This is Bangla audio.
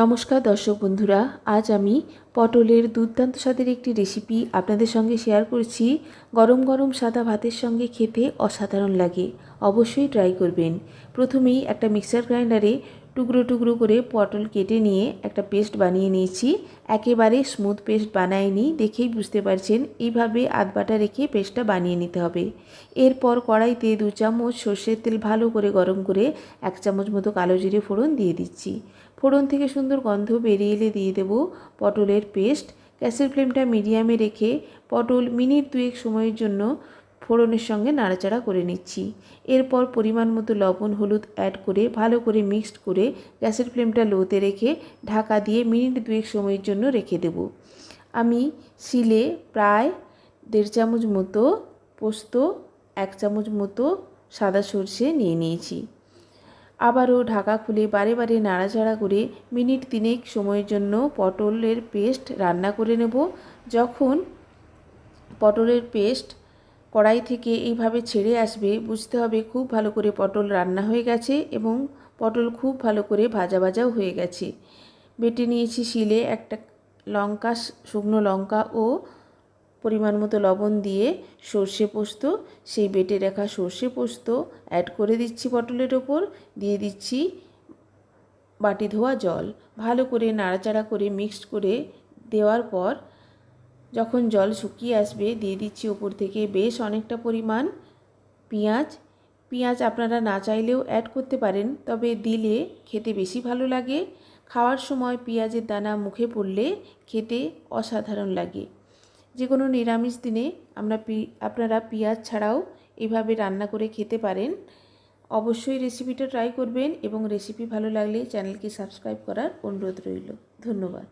নমস্কার দর্শক বন্ধুরা, আজ আমি পটলের দুর্দান্ত স্বাদের একটি রেসিপি আপনাদের সঙ্গে শেয়ার করছি। গরম গরম সাদা ভাতের সঙ্গে খেতে অসাধারণ লাগে, অবশ্যই ট্রাই করবেন। প্রথমেই একটা মিক্সার গ্রাইন্ডারে টুকরো টুকরো করে পটল কেটে নিয়ে একটা পেস্ট বানিয়ে নিয়েছি। একেবারে স্মুথ পেস্ট বানাইনি দেখেই বুঝতে পারছেন এইভাবে আধবাটা রেখে পেস্টটা বানিয়ে নিতে হবে। এরপর কড়াইতে দু চামচ সর্ষের তেল ভালো করে গরম করে এক চামচ মতো কালো জিরে ফোড়ন দিয়ে দিচ্ছি। ফোড়ন থেকে সুন্দর গন্ধ বেরিয়ে এলে দিয়ে দেবো পটলের পেস্ট। গ্যাসের ফ্লেমটা মিডিয়ামে রেখে পটল মিনিট দুয়েক সময়ের জন্য ফোড়নের সঙ্গে নাড়াচাড়া করে নিচ্ছি। এরপর পরিমাণ মতো লবণ, হলুদ অ্যাড করে ভালো করে মিক্সড করে গ্যাসের ফ্লেমটা লোতে রেখে ঢাকা দিয়ে মিনিট দুয়েক সময়ের জন্য রেখে দেব। আমি শিলে প্রায় দেড় চামচ মতো পোস্ত, এক চামচ মতো সাদা সর্ষে নিয়ে নিয়েছি। আবারও ঢাকা খুলে বারে বারে নাড়াচাড়া করে মিনিট তিনেক সময়ের জন্য পটলের পেস্ট রান্না করে নেব। যখন পটলের পেস্ট কড়াই থেকে এইভাবে ছেড়ে আসবে, বুঝতে হবে খুব ভালো করে পটল রান্না হয়ে গেছে এবং পটল খুব ভালো করে ভাজা ভাজাও হয়ে গেছে। বেটে নিয়েছি শিলে একটা লঙ্কা, শুকনো লঙ্কা ও পরিমাণ মতো লবণ দিয়ে সর্ষে পোস্ত, সেই বেটে রাখা সর্ষে পোস্ত অ্যাড করে দিচ্ছি পটলের ওপর, দিয়ে দিচ্ছি বাটি ধোয়া জল। ভালো করে নাড়াচাড়া করে মিক্সড করে দেওয়ার পর যখন জল শুকিয়ে আসবে, দিয়ে দিচ্ছি ওপর থেকে বেশ অনেকটা পরিমাণ পেঁয়াজ। পেঁয়াজ আপনারা না চাইলেও অ্যাড করতে পারেন, তবে দিলে খেতে বেশি ভালো লাগে। খাওয়ার সময় পেঁয়াজের দানা মুখে পড়লে খেতে অসাধারণ লাগে। যে কোনো নিরামিষ দিনে আমরা আপনারা পেঁয়াজ ছাড়াও এভাবে রান্না করে খেতে পারেন। অবশ্যই রেসিপিটা ট্রাই করবেন এবং রেসিপি ভালো লাগলে চ্যানেলকে সাবস্ক্রাইব করার অনুরোধ রইল। ধন্যবাদ।